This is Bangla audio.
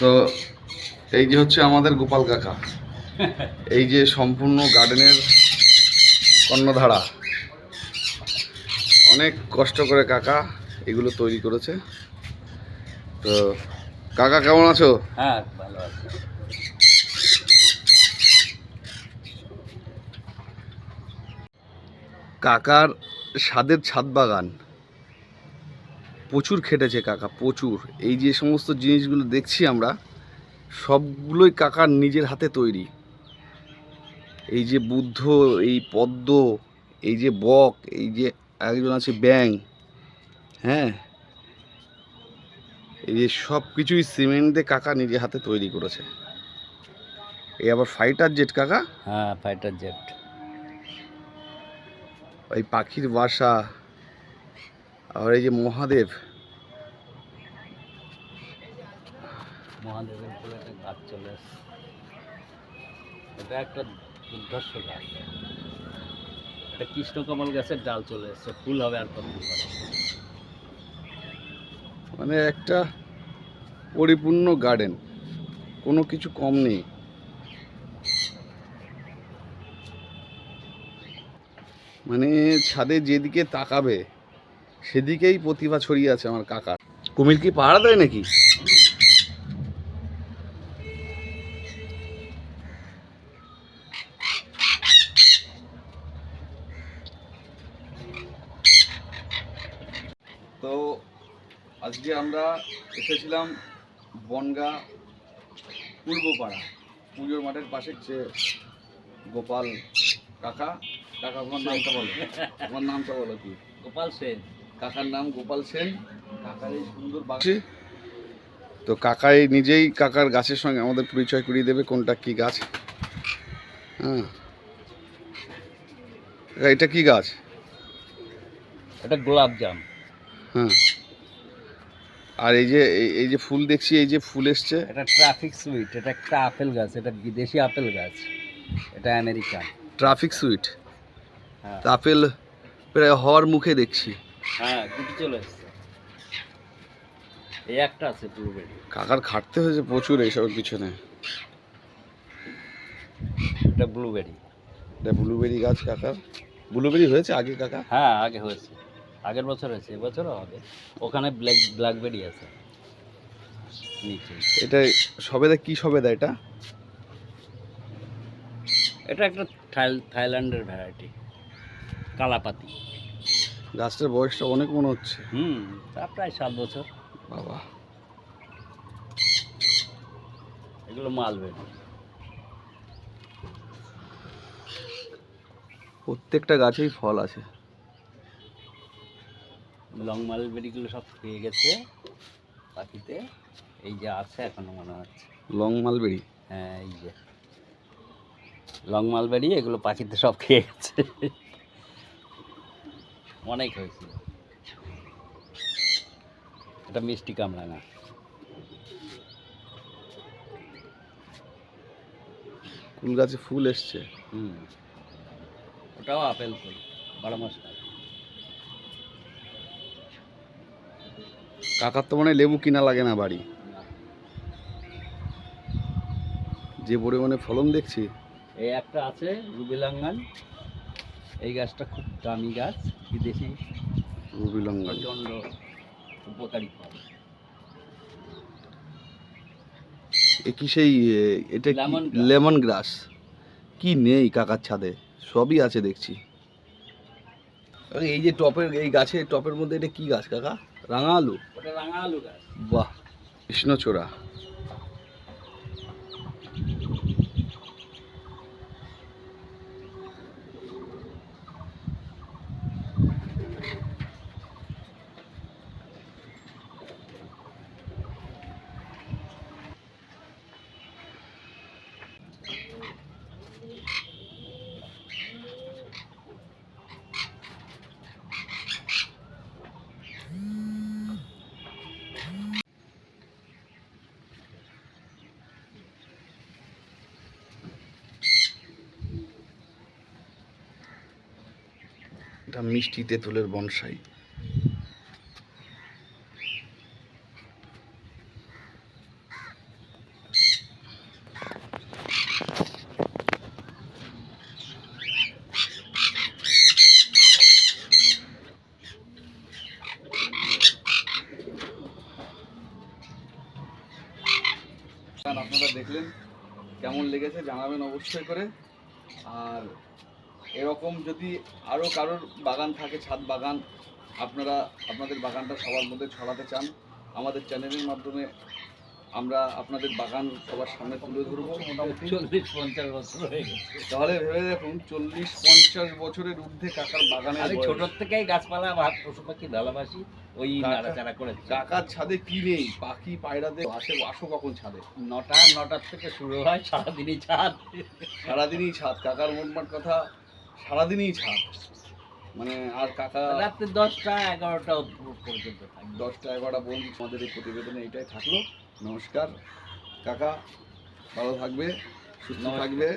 তো এই যে হচ্ছে আমাদের গোপাল কাকা এই যে সম্পূর্ণ গার্ডেনের কর্ণধারা। অনেক কষ্ট করে কাকা এগুলো তৈরি করেছে। তো কাকা কেমন আছো? হ্যাঁ ভালো আছে। কাকার স্বাদের ছাদ বাগান। প্রচুর খেটেছে কাকা প্রচুর। এই যে সমস্ত জিনিসগুলো দেখছি আমরা সবগুলোই কাকার নিজের হাতে তৈরি। এই যে বুদ্ধ এই পদ্ম এই যে বক এই যে একজন আছে ব্যাং হ্যাঁ? এই যে সব কিছুই সিমেন্ট দিয়ে কাকা নিজে হাতে তৈরি করেছে। এই আবার ফাইটার জেট কাকা? হ্যাঁ ফাইটার জেট এই পাখির বাসা। আর এই যে মহাদেব। মহাদেবের ফুলে একটা গাছ চলে এসছে এটা একটা দুর্ধর্ষ গাছ। এটা কৃষ্ণকমল গাছের ডাল চলে এসছে। ফুল হবে আর কত মানে একটা পরিপূর্ণ গার্ডেন কোনো কিছু কম নেই। মানে ছাদে যেদিকে তাকাবে সেদিকেই প্রতিভা ছড়িয়ে আছে আমার কাকা কুমির কি পাহারা দেয় নাকি? তো আজকে আমরা এসেছিলাম বনগা পূর্বপাড়া পুজোর মাঠের পাশে যে গোপাল কাকা। কাকা আপনার নামটা বলো। আমার নামটা বলো কি? গোপাল সেন। কাকার নাম গোপাল সেন। কাকার এই সুন্দর বাগান তো কাকাই নিজেই কাকার গাছের সঙ্গে আমাদের পরিচয় করিয়ে দেবে কোনটা কি গাছ। হ্যাঁ। এটা কি গাছ? এটা গোলাপ জাম। হ্যাঁ। আর এই যে এই- যে ফুল দেখছি এই যে ফুল এসছে। এটা ট্রাফিক সুইট এটা একটা আপেল গাছ এটা বিদেশি আপেল গাছ। এটা আমেরিকান। Traffic sweet. হ্যাঁ। আপেল প্রায় হওয়ার মুখে দেখছি। হ্যাঁ গুটি চলে এসছে। এই একটা আছে ব্লুবেরি কাকার খাটতে হয়েছে প্রচুর এইসবের পিছনে। এটা ব্লুবেরি এটা ব্লুবেরি গাছ কাকার ব্লুবেরি হয়েছে আগে কাকা? হ্যাঁ আগে হয়েছে। আগের বছর হয়েছে এবছরও হবে। ওখানে ব্ল্যাক ব্ল্যাকবেরি আছে। নিচে। এটা সবেদা কি সবেদা এটা? এটা একটা থাইল থাইল্যান্ডের ভ্যারাইটি কালাপাতি। গাছটার বয়সটা অনেক মনে হচ্ছে। হুম তা প্রায় সাত বছর। বাবা। এগুলো মালবেরি প্রত্যেকটা গাছেই ফল আছে। লং মালবেরিগুলো সব খেয়ে গেছে। পাখিতে এই যে আছে এখনও মনে হচ্ছে। লং মালবেরি হ্যাঁ এই যে। লং মালবেরি এগুলো পাখিতে সব খেয়ে গেছে। অনেক হয়েছে এটা মিষ্টি কামরাঙা কুল গাছে ফুল এসছে। হুম। ওটাও আপেল ফুল বারো মাস কাকার তো মানে লেবু কিনা লাগে না বাড়ি। যে পরিমাণে ফলন দেখছি। এই একটা আছে রুবিলাঙ্গান। এই গাছটা খুব দামি গাছ বিদেশি প্রচণ্ড উপকারী ফল। এ কি সেই এটা লেমন গ্রাস কি নেই কাকার ছাদে? সবই আছে দেখছি। এই যে টপের এই গাছে টপের মধ্যে এটা কি গাছ কাকা? রাঙা আলু? ওটা রাঙা আলু গাছ। বাহ কৃষ্ণচূড়া। এটা মিষ্টি তেঁতুলের বনসাই। আপনারা দেখলেন কেমন লেগেছে জানাবেন অবশ্যই করে। আর এরকম যদি আরও কারোর বাগান থাকে ছাদ বাগান আপনারা আপনাদের বাগানটা সবার মধ্যে ছড়াতে চান আমাদের চ্যানেলের মাধ্যমে আমরা আপনাদের বাগান সবার সামনে তুলে ধরবো। মোটামুটি চল্লিশ পঞ্চাশ বছর হয়ে গেছে। তাহলে ভেবে দেখুন চল্লিশ পঞ্চাশ বছরের ঊর্ধ্বে কাকার বাগানে আমি। ছোটোর থেকেই গাছপালা ভাত পশু পাখি ভালোবাসি ওই নাড়াচাড়া করে কাকার ছাদে কি নেই? পাখি পায়রাদের আসে আসো কখন ছাদে? নটা নটার থেকে শুরু হয় সারাদিনই ছাদ। সারাদিনই ছাদ। কাকার মোটমাট কথা সারাদিনই ছাদ। মানে আর কাকা রাত্রে দশটা এগারোটা পর্যন্ত দশটা এগারোটা পর্যন্ত আমাদের এই প্রতিবেদনে এটাই থাকল। নমস্কার। কাকা ভালো থাকবে সুস্থ থাকবে।